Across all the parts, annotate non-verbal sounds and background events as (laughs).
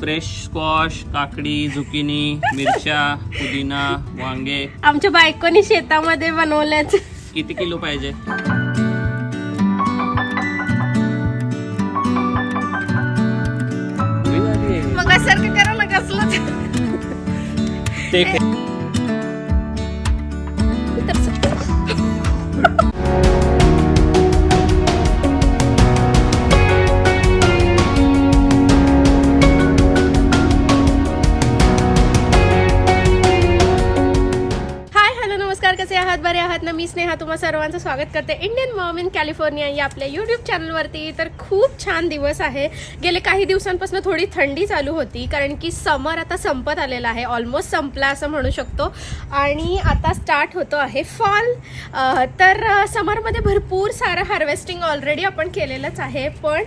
Fresh squash काकडी zucchini मिरच्या पुदिना वांगे. आमच्या बायकोनी शेतामध्ये बनवल्याच किती किलो पाहिजे. मग सारखं करा ना कसलं ते आहात बरे आहात ना? मी स्नेहा तुम्हा सर्वांचं स्वागत करते. इंडियन मॉम इन कॅलिफोर्निया या आपल्या यूट्यूब चॅनलवरती तर खूप छान दिवस आहे. गेले काही दिवसांपासून थोडी थंडी चालू होती कारण की समर आता संपत आलेला आहे. ऑलमोस्ट संपला असं म्हणू शकतो. आणि आता स्टार्ट होतो आहे फॉल तर समरमध्ये भरपूर सारं हार्वेस्टिंग ऑलरेडी आपण केलेलंच आहे. पण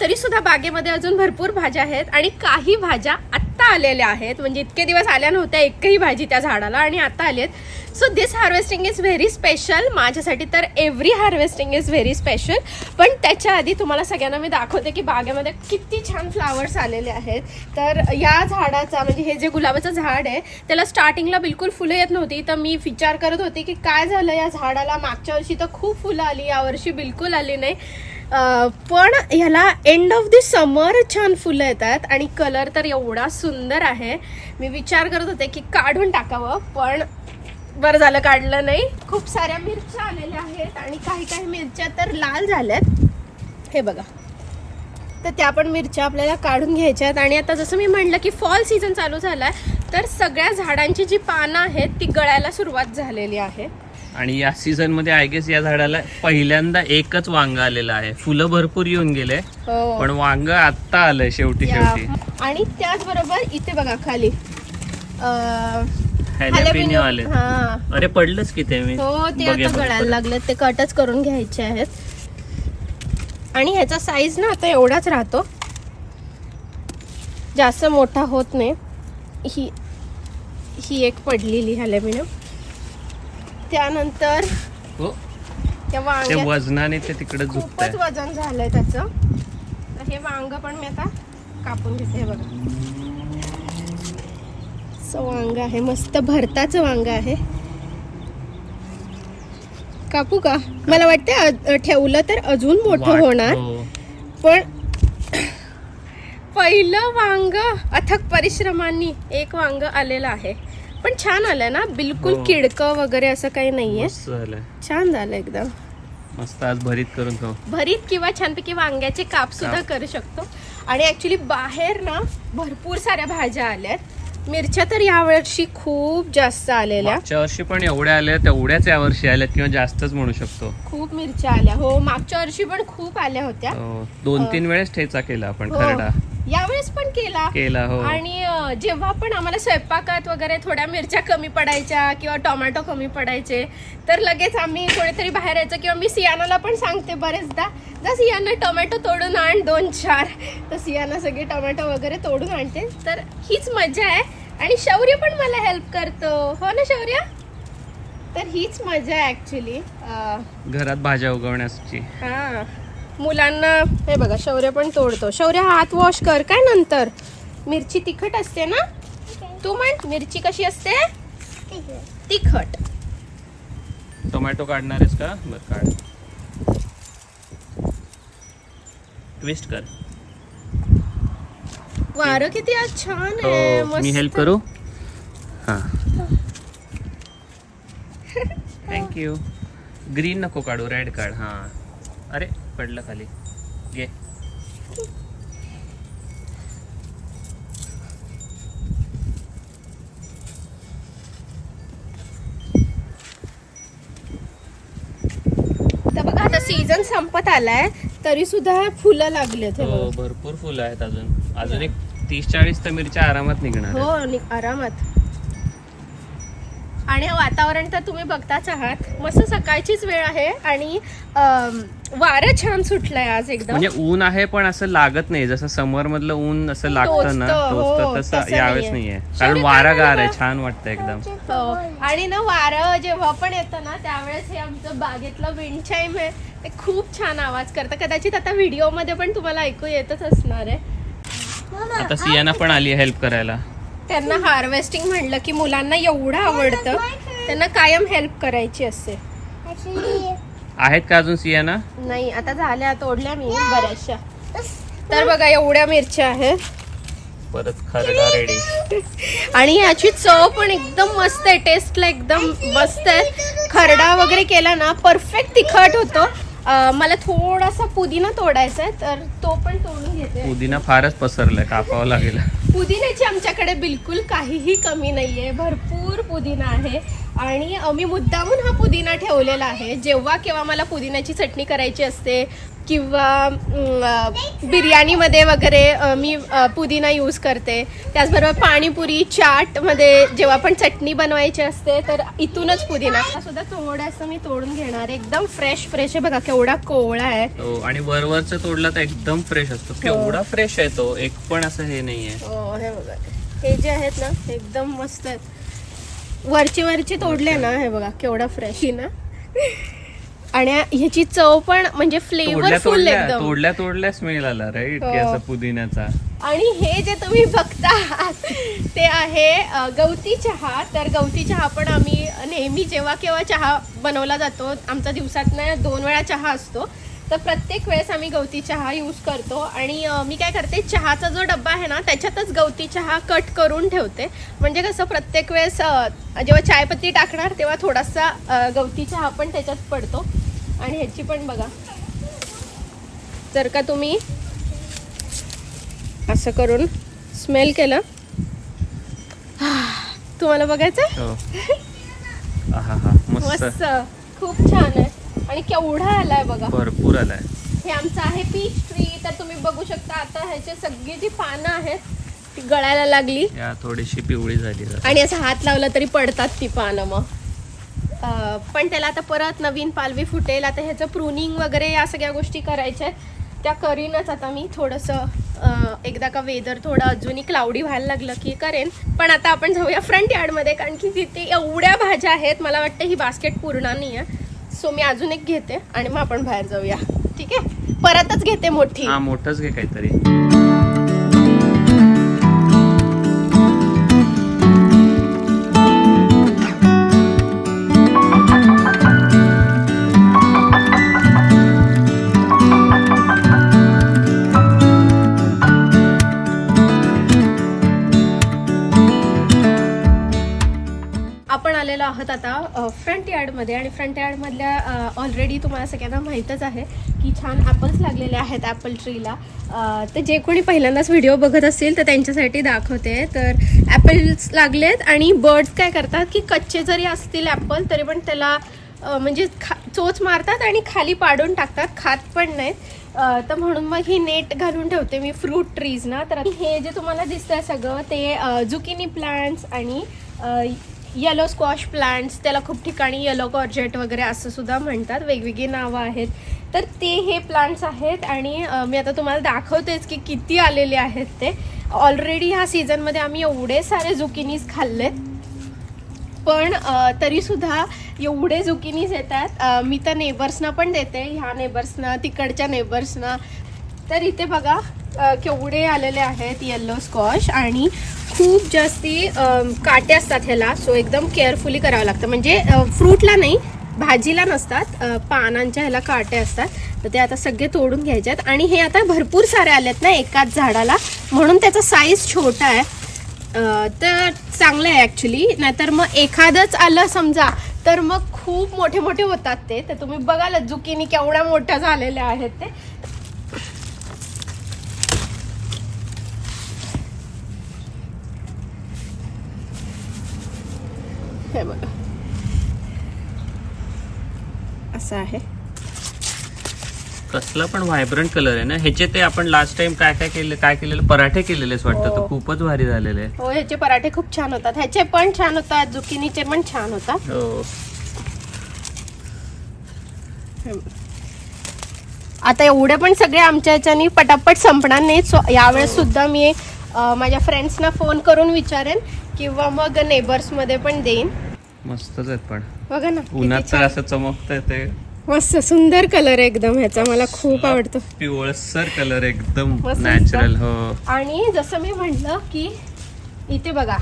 तरीसुद्धा बागेमध्ये अजून भरपूर भाज्या आहेत आणि काही भाज्या आत्ता आलेल्या आहेत. म्हणजे इतके दिवस आल्या नव्हत्या एकही भाजी त्या झाडाला आणि आता आली आहेत. So this harvesting is very special माझ्यासाठी तर every harvesting is very special पण त्याच्या आधी तुम्हाला सगळ्यांना मी दाखवते की बागेमध्ये किती छान फ्लावर्स आलेले आहेत. तर या झाडाचा म्हणजे हे जे गुलाबाचं झाड आहे त्याला स्टार्टिंगला बिलकुल फुलं येत नव्हती. तर मी विचार करत होती की काय झालं या झाडाला? मागच्या वर्षी तर खूप फुलं आली यावर्षी बिलकुल आली नाही. पण ह्याला एंड ऑफ दी समर छान फुलं येतात आणि कलर तर एवढा सुंदर आहे. मी विचार करत होते की काढून टाकावं पण बरं झालं काढलं नाही. खूप साऱ्या मिरच्या आलेल्या आहेत आणि काही काही मिरच्या तर लाल झाल्यात. हे बघा. तर त्या पण मिरच्या आपल्याला काढून घ्यायच्या आहेत. आणि आता जसं मी म्हणलं की फॉल सीझन चालू झाला आहे तर सगळ्या झाडांची जी पानं आहेत ती गळायला सुरुवात झालेली आहे. आणि या सीझनमध्ये आय गेस या झाडाला पहिल्यांदा एकच वांग आलेलं आहे. फुलं भरपूर येऊन गेले हो. पण वांग आत्ता आलंय शेवटी. शेवटी. आणि त्याचबरोबर इथे बघा खाली. अं, हॅलेपिनो आले. हा. अरे पडलंच की ते मी हो ते आता गळायला. लागले. ते कटच करून घ्यायचे आहेत. आणि ह्याचा साईज ना आता एवढाच राहतो. जास्त मोठा होत नाही. ही ही एक पडलेली हॅलेमिनो त्यानंतर हो. त्या ते वांग्यात वजनाने ते तिकडे खूपच झुकतंय. वजन झालंय त्याचं. तर हे वांग पण मी आता कापून घेते हे बघा. असं वांग आहे मस्त भरताचं वांग आहे. कापू का? मला वाटतं अ- ठेवलं तर अजून मोठं होणार. पण पहिलं वांग अथक परिश्रमांनी एक वांग आलेलं आहे. पण छान आलंय ना? बिलकुल हो. किडकं वगैरे असं काही नाहीये. मस्त झालंय. छान झालं एकदम. मस्त आज भरीत करून खाऊ. भरीत किंवा छानपैकी वांग्याचे काप सुद्धा काप. करू शकतो. आणि ऍक्च्युली बाहेर ना भरपूर साऱ्या भाज्या आल्यात. मिरच्या तर यावर्षी खूप जास्त आलेल्या. मागच्या वर्षी पण एवढ्या आल्या तेवढ्याच या वर्षी आल्यात किंवा जास्तच म्हणू शकतो. खूप मिरच्या आल्या. हो मागच्या वर्षी पण खूप आल्या होत्या. हो. दोन तीन वेळेस ठेचा केला आपण हो. खरडा. यावेळेस पण केला. केला हो. आणि जेव्हा पण आम्हाला स्वयंपाकात वगैरे थोड्या मिरच्या कमी पडायच्या किंवा टोमॅटो कमी पडायचे तर लगेच आम्ही कोणीतरी बाहेर यायचं किंवा मी सियानाला पण सांगते बरेचदा जा सियाना टोमॅटो तोडून आण दोन चार. तर सियाना सगळे टोमॅटो वगैरे तोडून आणते. तर हीच मजा आहे. आणि शौर्य पण मला हेल्प करतो. हो ना शौर्य? तर हीच मजा आहे ऍक्च्युली घरात भाज्या उगवण्याची. हा. मुलांना हे बघा शौर्य पण तोडतो. शौर्य हात वॉश कर. काय नंतर? मिरची तिखट असते ना? तू म्हण मिरची कशी असते? तिखट. टोमॅटो काढणार आहेस का? बर काढ. ट्विस्ट कर. वारं किती आज छान आहे हो मी मस्त. हेल्प करू? हां. थँक्यू ग्रीन नको काढू रेड काढ हां. अरे पडलं खाली. घे. तर बघा आता सीझन संपत आलाय तरी सुद्धा फुलं लागलेत हे. भरपूर फुलं आहेत अजून. अजून एक तीस चाळीस तर मिरच्या आरामात निघणार हो आरामात. आणि वातावरण तर तुम्ही बघताच आहात. मस्त सकाळचीच वेळ आहे आणि अम, वारं छान सुटलंय आज एकदम. म्हणजे ऊन आहे पण असं लागत नाही. जसं समर मधलं ऊन असं लागतं ना टोचतं, हो, तसं तसं यावेळेस नाहीये. कारण वारा गार आहे? छान वाटतं एकदम. हो. आणि ना वारं जेव्हा पण येतं ना त्यावेळेस हे आमचं बागेतलं विंड चाईम आहे ते खूप छान आवाज करतं. कदाचित आता व्हिडिओमध्ये पण तुम्हाला ऐकू येतच असणार आहे. आता सियाना पण आली हेल्प करायला. त्यांना हार्वेस्टिंग म्हणलं की मुलांना एवढं आवडतं त्यांना कायम हेल्प करायची असते आहेत का अजून सियाना? नाही आता झाल्या तोडल्या मी बऱ्याचशा. तर बघा एवढ्या मिरच्या आहेत. परत खरडा रेडी आणि याची चव पण एकदम मस्त आहे टेस्टला एकदम मस्त आहे. खरडा वगैरे केला ना परफेक्ट तिखट होतो. अं, मला थोडासा पुदिना तोडायचा आहे तर तो पण तोडून घेते. पुदिना फारच पसरलाय कापावं लागेल. पुदिन्याची आमच्याकडे बिलकुल काहीही कमी नाहीये भरपूर पुदिना आहे. आणि मी मुद्दामून हा पुदिना ठेवलेला आहे. जेव्हा केव्हा मला पुदिन्याची चटणी करायची असते किंवा बिर्याणीमध्ये वगैरे मी पुदिना यूज करते. त्याचबरोबर पाणीपुरी चाटमध्ये जेव्हा पण चटणी बनवायची असते तर इथूनच पुदिना. हा सुद्धा थोडासा मी तोडून घेणार. आहे. एकदम फ्रेश फ्रेश आहे. बघा केवढा कोवळा आहे. हो आणि वरवरचा तोडला तर एकदम फ्रेश असतो. केवढा फ्रेश आहे तो. एक पण असं हे नाहीये. हो हे बघा. हे जे आहेत ना एकदम मस्त आहेत. वरचे वरचे तोडले ना हे बघा केवढा फ्रेश ना आणि ह्याची चव पण म्हणजे फ्लेवरफुल तोडल्या एकदम. तोडल्या तोडल्या स्मेल आला राईट हो. असं पुदिन्याचा. आणि हे जे तुम्ही बघता ते आहे गवती चहा. तर गवती चहा पण आम्ही नेहमी जेव्हा केव्हा चहा बनवला जातो आमचा दिवसातनं दोन वेळा चहा असतो. तर प्रत्येक वेळेस आम्ही गवती चहा यूज करतो. आणि मी काय करते चहाचा जो डब्बा आहे ना त्याच्यातच गवती चहा कट करून ठेवते. म्हणजे कसं प्रत्येक वेळेस जेव्हा चायपत्ती टाकणार तेव्हा थोडासा गवती चहा पण त्याच्यात पडतो. आणि ह्याची पण बघा. जर का तुम्ही असं करून स्मेल केलं. तुम्हाला बघायचं हो. (laughs) हा मस्त. खूप छान आहे. आणि केवढा आलाय बघा. भरपूर आलाय. हे आमचं आहे पीच ट्री तर तुम्ही बघू शकता आता ह्याचे सगळी जी पानं आहेत ती गळायला लागली. या थोडीशी पिवळी झाली. आणि असं हात लावला तरी पडतात ती पानं मग. पण त्याला आता परत नवीन पालवी फुटेल. आता ह्याचं प्रुनिंग वगैरे या सगळ्या गोष्टी करायच्या त्या करीनच आता मी थोडंसं एकदा का वेदर थोडं अजूनही क्लाउडी व्हायला लागलं की करेन. पण आता आपण जाऊया फ्रंट यार्डमध्ये कारण की तिथे एवढ्या भाज्या आहेत मला वाटतं ही बास्केट पूर्ण नाही आहे सो मी अजून एक घेते आणि मग आपण बाहेर जाऊया. ठीक आहे? परतच घेते मोठी. हा घे काहीतरी. आलेलो आहोत आता फ्रंट यार्डमध्ये आणि फ्रंट यार्डमधल्या ऑलरेडी तुम्हाला सगळ्यांना माहीतच आहे की छान ॲपल्स लागलेले आहेत ॲपल ट्रीला तर जे कोणी पहिल्यांदाच व्हिडिओ बघत असतील तर त्यांच्यासाठी दाखवते. तर ॲपल्स लागलेत आणि बर्ड्स काय करतात की कच्चे जरी असतील ॲपल तरी पण त्याला म्हणजे खा चोच मारतात आणि खाली पाडून टाकतात. खात पण नाहीत. तर म्हणून मग ही नेट घालून ठेवते मी फ्रूट ट्रीजना तर हे जे तुम्हाला दिसतंय सगळं ते जुकिनी प्लांट्स आणि येलो स्क्वॉश प्लांट्स त्याला खूप ठिकाणी येलो कॉर्जेट वगैरे असं सुद्धा म्हणतात. वेगवेगळी नावं आहेत. तर ते हे प्लांट्स आहेत आणि मी आता तुम्हाला दाखवतेच की किती आलेले आहेत ते. ऑलरेडी ह्या सीझनमध्ये आम्ही एवढे सारे झुकिनीज खाल्लेत. पण तरीसुद्धा एवढे झुकिनीज येतात. मी तर नेबर्सना पण देते. ह्या नेबर्सना तिकडच्या नेबर्सना तर इथे बघा केवढे आलेले आहेत येल्लो स्कॉश आणि खूप जास्ती काटे असतात ह्याला. सो एकदम केअरफुली करावं लागतं. म्हणजे फ्रूटला नाही भाजीला नसतात पानांच्या ह्याला काटे असतात. तर ते आता सगळे तोडून घ्यायचे आहेत आणि हे आता भरपूर सारे आलेत ना एकाच झाडाला. म्हणून त्याचा साईज छोटा आहे. तर चांगलं आहे ॲक्च्युली नाहीतर मग एखादंच आलं समजा तर मग खूप मोठे मोठे होतात ते. तर तुम्ही बघाल जुकीनी केवढ्या मोठ्या झालेल्या आहेत ते. हे बघा असं आहे. कसला पण व्हायब्रंट कलर आहे ना. ह्याचे ते आपण लास्ट टाइम काय काय केले काय केलेलं? पराठे केलेलेच वाटतं. हो. तर खूपच भारी झालेले हो ह्याचे पराठे खूप छान होतात. ह्याचे पण छान होतात. जुकिनीचे पण छान होतात. हो. आता एवढे पण सगळे आमच्या ह्याच्यानी पटापट संपणार नाहीत. सो यावेळेस सुद्धा मी माझ्या फ्रेंड्सना फोन करून विचारेन. किंवा मग नेबर्समध्ये पण देईन. मस्तच आहेत पण. बघा ना उन्हात तर. असं चमकतंय ते. मस्त सुंदर कलर आहे एकदम ह्याचा मला खूप आवडतो. पिवळसर कलर एकदम नॅचरल हो. आणि जसं मी म्हटलं की इथे बघा.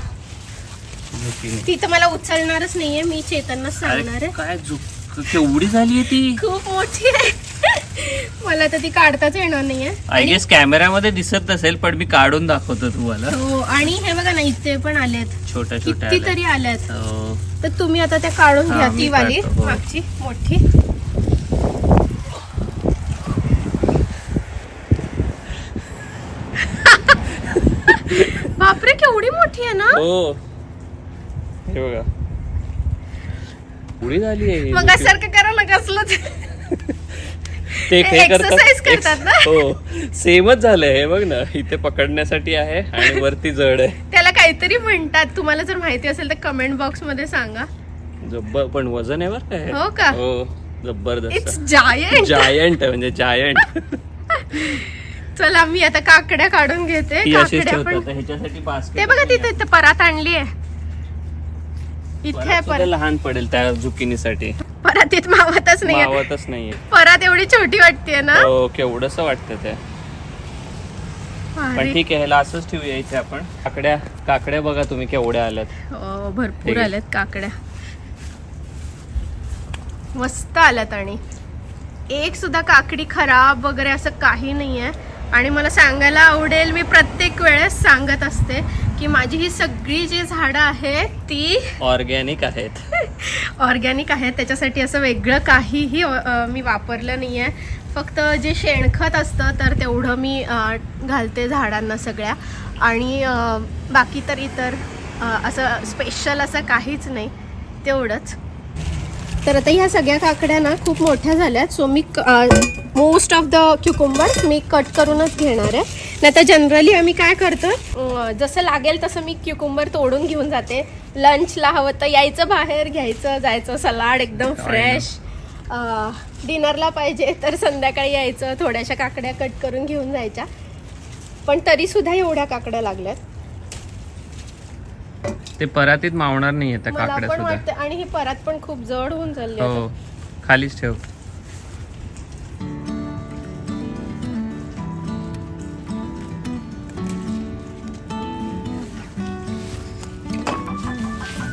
ती तर मला उचलणारच नाहीये मी चेतनना सांगणार आहे. काय झुक केवढी झाली आहे ती? खूप मोठी आहे. मला तर ती काढताच येणार नाहीये. आय गेस कॅमेऱ्यामध्ये दिसत नसेल पण मी काढून दाखवतो तुम्हाला. हो आणि हे बघा ना इथे पण आलेत. छोट्या छोट्या किती तरी आल्यात. आल्या. हो. तर तुम्ही आता त्या काढून हा, घ्या मी ती वाली काढतो, हो. मागची मोठी. बापरे केवढी मोठी आहे ना? हो. हे बघा. पुढे झाली आहे मग सारखं करा ना कसलं ते. हे करतात. ना? हो. सेमच झालंय. हे बघ ना. इथे पकडण्यासाठी आहे आणि (laughs) वरती जड आहे. त्याला काहीतरी म्हणतात. तुम्हाला जर माहिती असेल तर कमेंट बॉक्समध्ये सांगा. जब्बर पण वजन आहे बरं काय हो? का? हो. इट्स जबरदस्त जायंट जायंट म्हणजे जायंट (laughs) चला मी आता काकड्या काढून घेते. ती अशीच काकड्या पण ठेवतात ह्याच्यासाठी ते बघा तिथे परात आणली आहे. इथे आहे परत लहान पडेल त्या झुकिनीसाठी परातीत मावतच नाहीये. मावतच नाहीये. परात एवढी छोटी वाटते ना? हो केवढस वाटतं ते. पण अरे, ठीक आहे ह्याला असंच ठेवूया इथे आपण. काकड्या काकड्या बघा तुम्ही केवढ्या आल्यात. हो ठीक भरपूर आहे. आल्यात काकड्या. मस्त आल्यात आणि. एक सुद्धा काकडी खराब वगैरे असं काही नाही आहे आणि मला सांगायला आवडेल मी प्रत्येक वेळेस सांगत असते की माझी ही सगळी जी झाडं आहेत ती ऑर्गॅनिक आहेत. (laughs) ऑर्गॅनिक आहेत. त्याच्यासाठी असं वेगळं काहीही मी वापरलं नाही आहे फक्त जे शेणखत असतं तर तेवढं मी घालते झाडांना सगळ्या. आणि बाकी तर इतर असं स्पेशल असं काहीच नाही. तेवढंच. तर आता ह्या सगळ्या काकड्या ना खूप मोठ्या झाल्यात. सो मी मोस्ट ऑफ द क्युकुंबर मी कट करूनच घेणार आहे. नाही तर जनरली आम्ही काय करतो जसं लागेल तसं मी क्युकुंबर तोडून घेऊन जाते. लंचला हवं तर यायचं बाहेर घ्यायचं जायचं सलाड एकदम फ्रेश डिनरला पाहिजे तर संध्याकाळी यायचं थोड्याशा काकड्या कट करून घेऊन जायच्या. पण तरी सुद्धा एवढ्या काकड्या लागल्यात. ते परातीत मावणार नाही त्या मला काकड्या पण सुद्धा आणि ही परात पण खूप जड होऊन चालली आता. हो खालीच ठेव.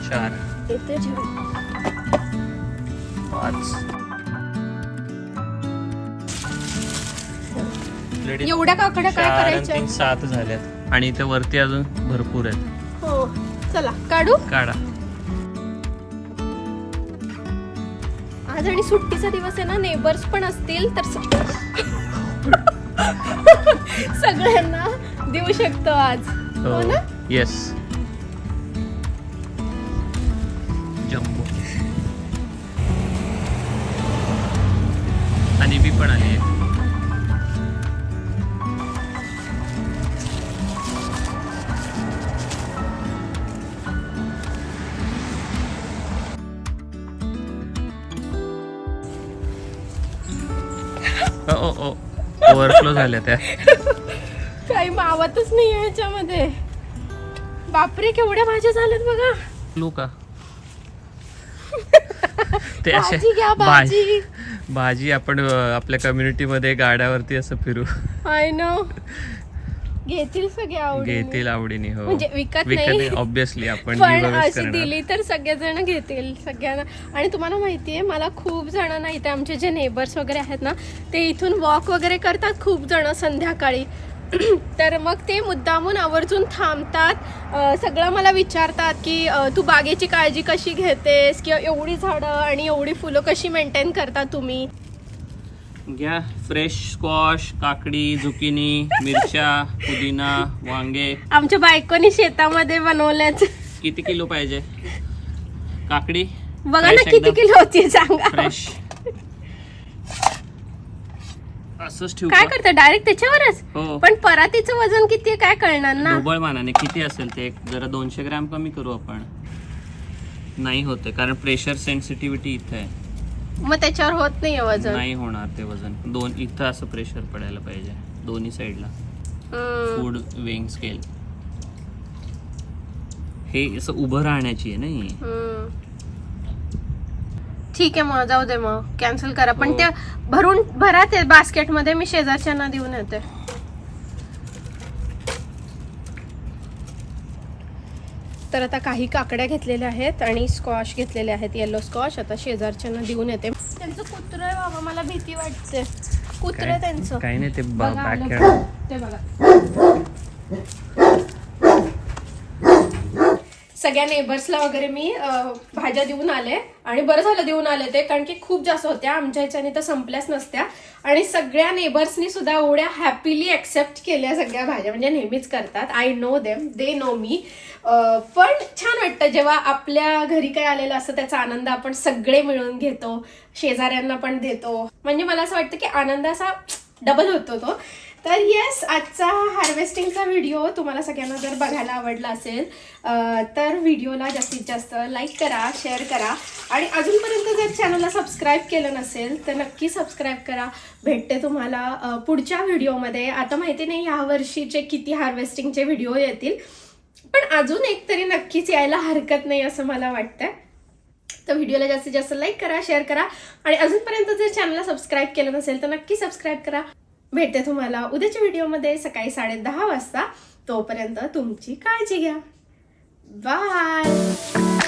चार. पाच. एवढ्या काकड्या काय चार आणि करायच्या? तीन सात झाल्यात. आणि इथे वरती अजून भरपूर आहेत. चला काढू? काढा. आज आणि सुट्टीचा दिवस आहे ना नेबर्स पण असतील तर (laughs) सगळ्यांना देऊ शकतो आज. हो ना? येस जम्बो आणि बी पण आली आहे. ओव्हरफ्लो झाल्या त्या. काही मावतच नाही ह्याच्यामध्ये. बापरे केवढ्या भाज्या झाल्यात बघा. लू का? (laughs) ते असे भाजी घ्या भाजी. आपण अं, आपल्या कम्युनिटी मध्ये गाड्यावरती असं फिरू. आय नो घेतील सगळे आवडीने. घेतील आवडीने हो म्हणजे विकत नाही. ऑब्विसली आपण पण giveaways अशी करणार. दिली तर सगळेजण घेतील सगळ्यांना आणि तुम्हाला माहितीये मला खूप जणांना इथे आमचे जे नेबर्स वगैरे आहेत ना ते इथून वॉक वगैरे करतात खूप जण संध्याकाळी (clears throat) तर मग ते मुद्दामून आवर्जून थांबतात अं, सगळं मला विचारतात की अं, तू बागेची काळजी कशी घेतेस किंवा एवढी झाडं आणि एवढी फुलं कशी मेंटेन करता तुम्ही घ्या. फ्रेश स्क्वॉश काकडी झुकिनी मिरच्या पुदिना वांगे. आमच्या बायकोनी शेतामध्ये बनवल्याच. किती किलो पाहिजे? काकडी? बघा ना किती. किलो होती सांगा. फ्रेश असंच ठेवू काय? करता? डायरेक्ट त्याच्यावरच? हो. पण परातीचं वजन किती आहे? काय कळणार ना? ढोबळ मानाने किती असेल ते? जरा दोनशे ग्रॅम कमी करू आपण. नाही होते कारण प्रेशर सेन्सिटिव्हिटी इथे आहे. मग त्याच्यावर होत नाही वजन? नाही होणार ते वजन. दोन इथं असं प्रेशर पडायला पाहिजे दोन्ही साईडला. फूड वेंग स्केल हे असं उभं राहण्याची आहे नाही. ठीक आहे मग जाऊ दे मग. कॅन्सल करा. पण हो. ते भरून भरा ते बास्केटमध्ये मी शेजारच्यांना देऊन येते. तर आता काही काकड्या घेतलेल्या आहेत आणि स्कॉश घेतलेले आहेत. येलो स्कॉश आता शेजारच्यांना देऊन येते. त्यांचं कुत्र आहे बाबा मला भीती वाटते. कुत्र त्यांचं. काही नाही ते बघा, ते बघा. सगळ्या नेबर्सला वगैरे मी भाज्या देऊन आले. आणि बरं झालं देऊन आले ते कारण की खूप जास्त होत्या. आमच्या ह्याच्याने तर संपल्याच नसत्या. आणि सगळ्या नेबर्सनी सुद्धा एवढ्या हॅपीली ऍक्सेप्ट केल्या सगळ्या भाज्या. म्हणजे नेहमीच करतात. I know them they know मी पण छान वाटतं जेव्हा आपल्या घरी काय आलेलं असतं त्याचा आनंद आपण सगळे मिळून घेतो. शेजाऱ्यांना पण देतो. म्हणजे मला असं वाटतं की आनंद असा डबल होतो तो. तर येस आजचा हार्वेस्टिंगचा व्हिडिओ तुम्हाला सगळ्यांना जर बघायला आवडला असेल तर व्हिडिओला जास्तीत जास्त लाईक करा शेअर करा. आणि अजूनपर्यंत जर चॅनलला सबस्क्राईब केलं नसेल तर नक्की सबस्क्राईब करा. भेटते तुम्हाला पुढच्या व्हिडिओमध्ये आता माहिती नाही ह्या वर्षीचे किती हार्वेस्टिंगचे व्हिडिओ येतील पण अजून एक तरी नक्कीच यायला हरकत नाही असं मला वाटतं तर व्हिडिओला जास्तीत जास्त लाईक करा शेअर करा. आणि अजूनपर्यंत जर चॅनलला सबस्क्राईब केलं नसेल तर नक्की सबस्क्राईब करा. भेटते तुम्हाला. उद्याच्या व्हिडिओमध्ये सकाळी साडे दहा वाजता तोपर्यंत तुमची काळजी घ्या. बाय!